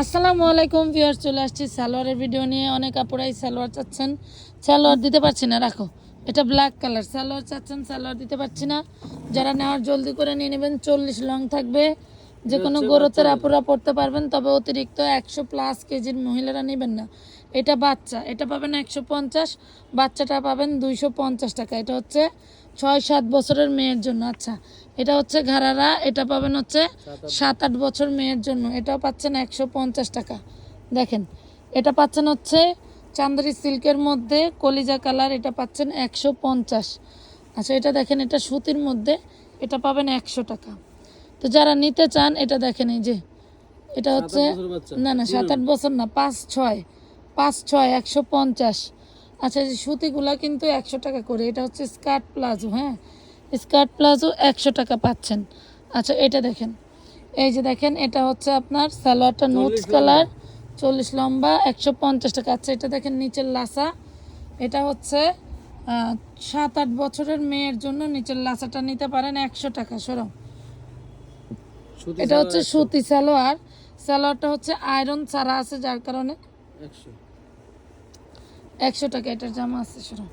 আসসালামু আলাইকুম ভিউয়ার চলে আসছি সালোয়ারের ভিডিও নিয়ে। অনেক আপুরাই সালোয়ার চাচ্ছেন। সালোয়ার দিতে পারছি না রাখো। এটা ব্ল্যাক কালার সালোয়ার চাচ্ছেন সালোয়ার দিতে পারছি না। যারা নেওয়ার জলদি করে নিয়ে নেবেন চল্লিশ লং থাকবে। যে কোনো গরতের আপুরা পড়তে পারবেন তবে অতিরিক্ত একশো প্লাস কেজির মহিলারা নেবেন না। এটা বাচ্চা। এটা পাবেন একশো পঞ্চাশ বাচ্চাটা পাবেন দুইশো পঞ্চাশ টাকা। এটা হচ্ছে ছয় সাত বছরের মেয়ের জন্য আচ্ছা। এটা হচ্ছে ঘাড়ারা এটা পাবেন হচ্ছে সাত আট বছর মেয়ের জন্য। এটাও পাচ্ছেন একশো পঞ্চাশ টাকা। দেখেন এটা পাচ্ছেন হচ্ছে চান্দারি সিল্কের মধ্যে কলিজা কালার এটা পাচ্ছেন একশো পঞ্চাশ। আচ্ছা এটা দেখেন এটা সুতির মধ্যে এটা পাবেন একশো টাকা। তো যারা নিতে চান এটা দেখেন এই যে এটা হচ্ছে না না সাত আট বছর না পাঁচ ছয় পাঁচ ছয় একশো পঞ্চাশ। আচ্ছা এই সুতিগুলা কিন্তু একশো টাকা করে এটা হচ্ছে স্কার্ট প্লাজো হ্যাঁ? স্কার্ট প্লাজো একশো টাকা পাচ্ছেন। আচ্ছা এটা দেখেন। এই যে দেখেন এটা হচ্ছে আপনার সালোয়ারটা নুট 40 কালার চল্লিশ লম্বা একশো পঞ্চাশ টাকা। আচ্ছা এটা দেখেন নিচের লাসা এটা হচ্ছে সাত আট বছরের মেয়ের জন্য নিচের লাসাটা নিতে পারেন একশো টাকা সরম। এটা হচ্ছে সুতি সালোয়ার। সালোয়ারটা হচ্ছে আয়রন ছাড়া আছে যার কারণে একশো। একশো টাকা এটার জামা আছে শুরু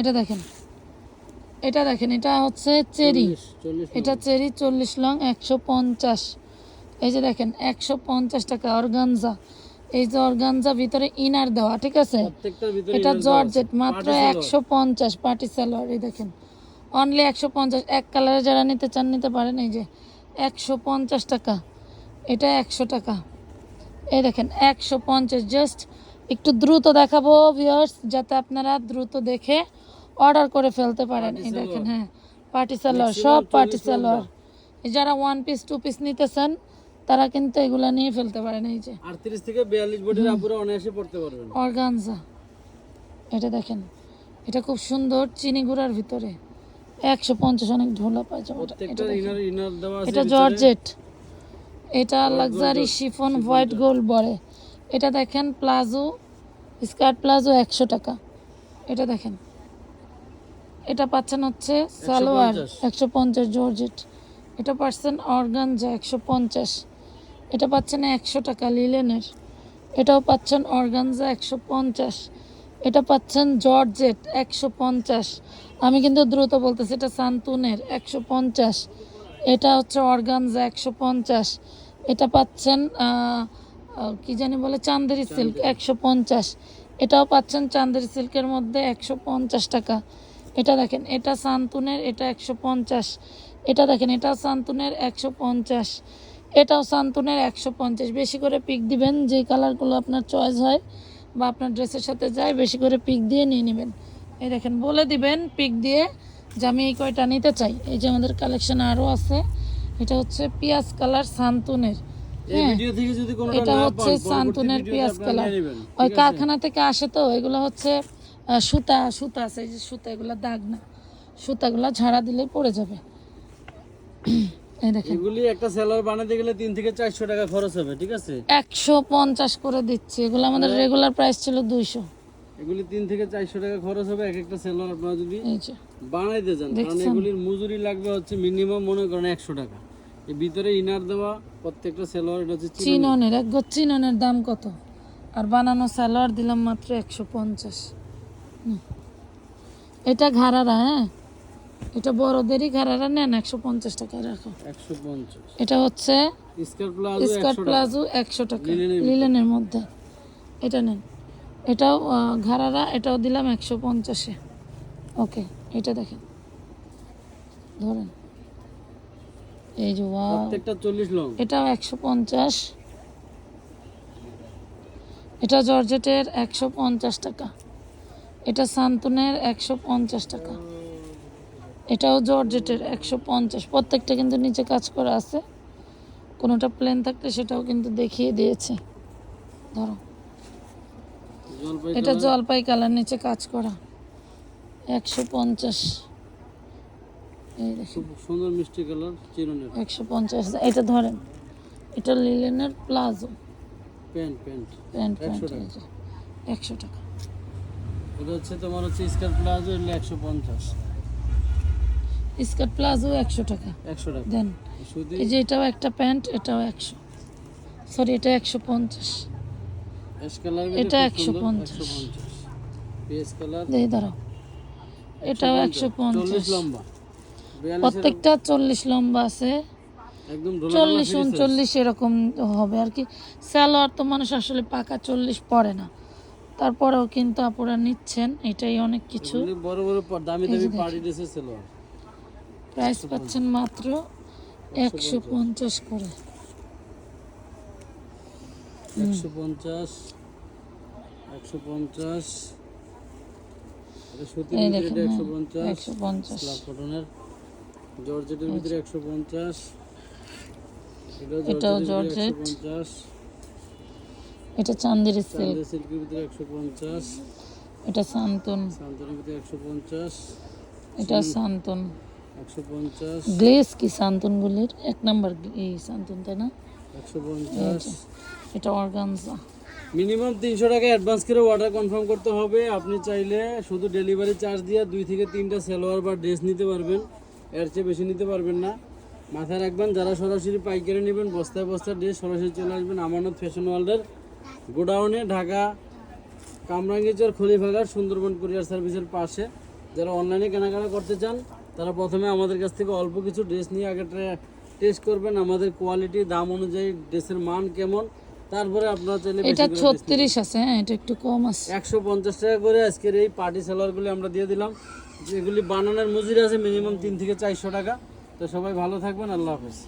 এটা দেখেন। এটা দেখেন এটা হচ্ছে চেরি। এটা চেরি চল্লিশ লং একশো পঞ্চাশ। এই যে দেখেন একশো পঞ্চাশ টাকা অর্গানজা। এই যে অর্গানজা ভিতরে ইনার দেওয়া ঠিক আছে? এটা জর্জেট মাত্র একশো পঞ্চাশ পার্টি সালোয়ার এই দেখেন। অনলি একশো পঞ্চাশ এক কালারে যারা নিতে চান নিতে পারেন। এই যে একশো পঞ্চাশ টাকা। এটা একশো টাকা। এই দেখেন একশো পঞ্চাশ জাস্ট একটু দ্রুত দেখাবো ভিউয়ার্স যাতে আপনারা দ্রুত দেখে অর্ডার করে ফেলতে পারেন। এই দেখেন হ্যাঁ পার্টি সালোয়ার সব পার্টি 40 সালোয়ার যারা ওয়ান পিস টু পিস নিতেছেন তারা কিন্তু এগুলা নিয়ে ফেলতে পারেন এই যে। আটত্রিশ থেকে বিয়াল্লিশ বডির আপুরা অনায়াসে পড়তে পারবেন। অর্গানজা। এটা দেখেন এটা খুব সুন্দর চিনি গুঁড়ার ভিতরে। একশো পঞ্চাশ অনেক ঢোলা পায়জামাটা এটা ইনার ইনার দেওয়া আছে এটা জর্জেট। এটা লাক্সারি শিফন হোয়াইট গোল্ড বলে। এটা দেখেন প্লাজো স্কার্ট প্লাজো একশো টাকা। এটা দেখেন। এটা পাচ্ছেন হচ্ছে সালোয়ার একশো পঞ্চাশ। জর্জেট। এটা পাচ্ছেন অর্গানজা একশো পঞ্চাশ। এটা পাচ্ছেন একশো টাকা লিলেনের। এটাও পাচ্ছেন অর্গানজা একশো পঞ্চাশ। এটা পাচ্ছেন জর্জেট একশো পঞ্চাশ। আমি কিন্তু দ্রুত বলতেছি এটা সান্তুনের একশো পঞ্চাশ। এটা হচ্ছে অর্গানজা একশো পঞ্চাশ। এটা পাচ্ছেন কি জানি বলে, চান্দেরি সিল্ক, একশো পঞ্চাশ। এটাও পাচ্ছেন চান্দেরি সিল্কের মধ্যে একশো পঞ্চাশ টাকা। এটা দেখেন, এটা সান্তুনের, এটা একশো পঞ্চাশ। এটা দেখেন এটা সান্তুনের একশো পঞ্চাশ। এটাও সান্তুনের একশো পঞ্চাশ। বেশি করে পিক দিবেন, যে কালারগুলো আপনার চয়েস হয় বা আপনার ড্রেসের সাথে যায়, বেশি করে পিক দিয়ে নিয়ে নেবেন। এই দেখেন, বলে দিবেন পিক দিয়ে যে আমি এই কয়টা নিতে চাই। এই যে আমাদের কালেকশন আরও আছে, এটা হচ্ছে পিয়াজ কালার সান্তুনের। হ্যাঁ এটা হচ্ছে সান্তুনের পিয়াজ কালার। ওই কারখানা থেকে আসে তো এগুলো হচ্ছে সুতা সুতা আছে যে সুতা এগুলো দাগ না। সুতাগুলো ঝাড়া দিলেই পড়ে যাবে। এগুলি একটা সেলার বানাতে গেলে তিন থেকে চারশো টাকা খরচ হবে ঠিক আছে? একশো পঞ্চাশ করে দিচ্ছি। এগুলো আমাদের রেগুলার প্রাইস ছিল দুইশো। এগুলি তিন থেকে চারশো টাকা খরচ হবে এক একটা সেলার আপনারা যদি এই বানাইতে যান কারণ এগুলির মজুরি লাগবে হচ্ছে মিনিমাম মনে করেন একশো টাকা। এর ভিতরে ইনার দেওয়া প্রত্যেকটা সেলোয়ার এটা হচ্ছে চিননের এক গজ চিননের দাম কত? আর বানানো সালোয়ার দিলাম মাত্র একশো পঞ্চাশ। এটা ঘাড়ারা হ্যাঁ? এটা বড়দেরই ঘাড়ারা নেন একশো পঞ্চাশ টাকা রাখো। একশো পঞ্চাশ। এটা হচ্ছে স্কার্ট প্লাজো একশো টাকা। লিলেনের মধ্যে। এটা নেন। এটাও ঘাড়ারা এটাও দিলাম একশো পঞ্চাশে। ওকে এটা দেখেন। ধরেন। এই যে ওয়াও প্রত্যেকটা চল্লিশ লং এটাও একশো পঞ্চাশ। এটা জর্জেটের একশো পঞ্চাশ টাকা। এটা সান্তুনের একশো পঞ্চাশ টাকা। এটাও জর্জেটের একশো পঞ্চাশ। প্রত্যেকটা কিন্তু নিচে কাজ করা আছে। কোনোটা প্লেন থাকলে সেটাও কিন্তু দেখিয়ে দিয়েছি। ধরো। এটা জলপাই কালার নিচে কাজ করা। একশো পঞ্চাশ। এই দেখুন। সুন্দর মিষ্টি কালার চিরনের একশো পঞ্চাশ। এটা ধরেন এটা লিলেনের palazzo. Pant pant. Pant pant টাকা। একশো টাকা। এটা হচ্ছে তোমার হচ্ছে স্কার্ট প্লাজো একশো পঞ্চাশ। স্কার্ট প্লাজো একশো টাকা। একশো টাকা। দেন এই যে এটাও একটা প্যান্ট এটাও একশো। সরি এটা একশো পঞ্চাশ। কালার এটা একশো 150 পঞ্চাশ। কালার দাঁড়াও। এটাও একশো চল্লিশ পঞ্চাশ। লম্বা। বিয়াল্লিশের প্রত্যেকটা চল্লিশ লম্বা আছে। চল্লিশ। উনচল্লিশ এরকম হবে আর কি। সালোয়ার তো মানুষ আসলে পাকা চল্লিশ পরে না। তারপরেও কিন্তু আপুরা নিচ্ছেন এটাই অনেক কিছু। বড় বড় দামি দামি পার্টি ড্রেসের সেলোয়ার। প্রাইস পাচ্ছেন মাত্র একশো পঞ্চাশ করে। একশো পঞ্চাশ একশো পঞ্চাশ একশো পঞ্চাশ স্লাব কটনের জর্জেটের ভিতরে একশো পঞ্চাশ। এটাও জর্জেট। এটা চান্দের সিল্ক। চান্দের সিল্কের ভিতরে একশো পঞ্চাশ। এটা সান্তন সান্তনের ভিতরে একশো পঞ্চাশ। এটা সান্তন একশো পঞ্চাশ। গ্লেস কি সান্তনগুলির এক নাম্বার এই সান্তন তাই না? একশো পঞ্চাশ। এটা অর্গানজা। মিনিমাম তিনশো টাকা অ্যাডভান্স করে অর্ডার কনফার্ম করতে হবে। আপনি চাইলে শুধু ডেলিভারি চার্জ দিয়ে দুই থেকে তিনটা সালোয়ার বা ড্রেস নিতে পারবেন। এর চেয়ে বেশি নিতে পারবেন না। মাথায় রাখবেন যারা সরাসরি পাইকারি নেবেন বস্তায় বস্তায় ড্রেস সরাসরি চলে আসবেন আমানত ফ্যাশন ওয়ার্ল্ডের গোডাউনে ঢাকা কামরাঙ্গীচর খলিফাগার সুন্দরবন কুরিয়ার সার্ভিসের পাশে। যারা অনলাইনে কেনাকাটা করতে চান তারা প্রথমে আমাদের কাছ থেকে অল্প কিছু ড্রেস নিয়ে আগে টেস্ট করবেন আমাদের কোয়ালিটি দাম অনুযায়ী ড্রেসের মান কেমন। তারপরে আপনারা চাইলে এটা করে dress ছত্রিশ আছে হ্যাঁ এটা একটু কম আছে। একশো পঞ্চাশ টাকা করে আজকের এই পার্টি সালোয়ারগুলি আমরা দিয়ে দিলাম। যেগুলি বানানোর মজুরি আছে মিনিমাম তিন থেকে চারশো টাকা। তো সবাই ভালো থাকবেন, আল্লাহ হাফেজ।